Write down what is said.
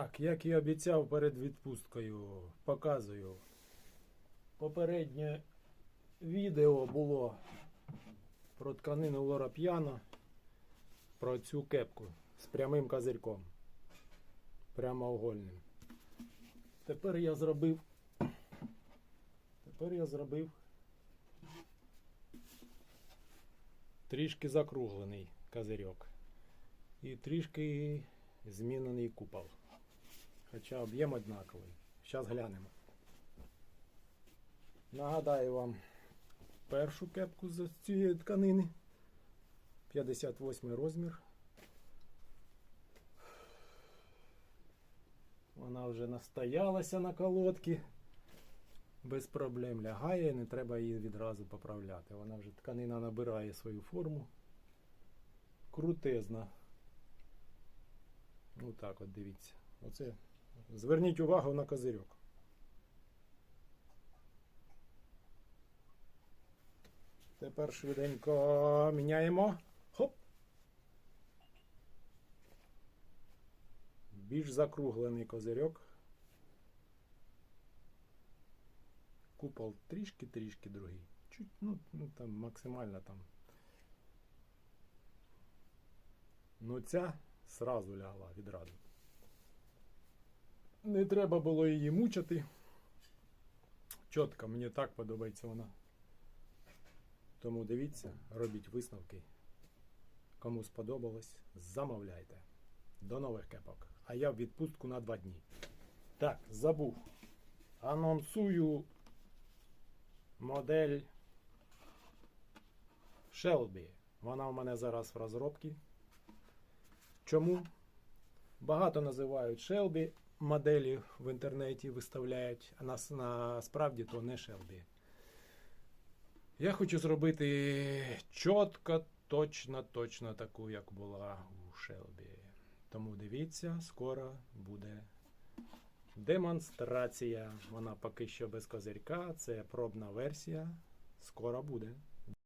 Так, як і обіцяв перед відпусткою, показую. Попереднє відео було про тканину Лора П'яно, про цю кепку з прямим козирьком. Прямоугольним. Тепер я зробив. Тепер я зробив трішки закруглений козирьок. І трішки змінений купол. Хоча об'єм однаковий. Зараз глянемо. Нагадаю вам першу кепку з цієї тканини. 58 розмір. Вона вже настоялася на колодки. Без проблем лягає, не треба її відразу поправляти. Вона вже тканина набирає свою форму. Крутезна. Ну так от дивіться. Оце. Зверніть увагу на козирьок. Тепер швиденько міняємо. Хоп. Більш закруглений козирьок. Купол трішки-трішки другий. Чуть, ну, ну там максимально там. Ну ця сразу лягла відразу. Не треба було її мучити. Чітко, мені так подобається вона. Тому дивіться, робіть висновки. Кому сподобалось, замовляйте. До нових кепок. А я в відпустку на два дні. Так, забув. Анонсую модель Shelby. Вона у мене зараз в розробці. Чому? Багато називають Shelby, моделі в інтернеті виставляють, а нас, насправді то не Shelby. Я хочу зробити чітко, точно, точно таку, як була у Shelby. Тому дивіться, скоро буде демонстрація. Вона поки що без козирька, це пробна версія. Скоро буде.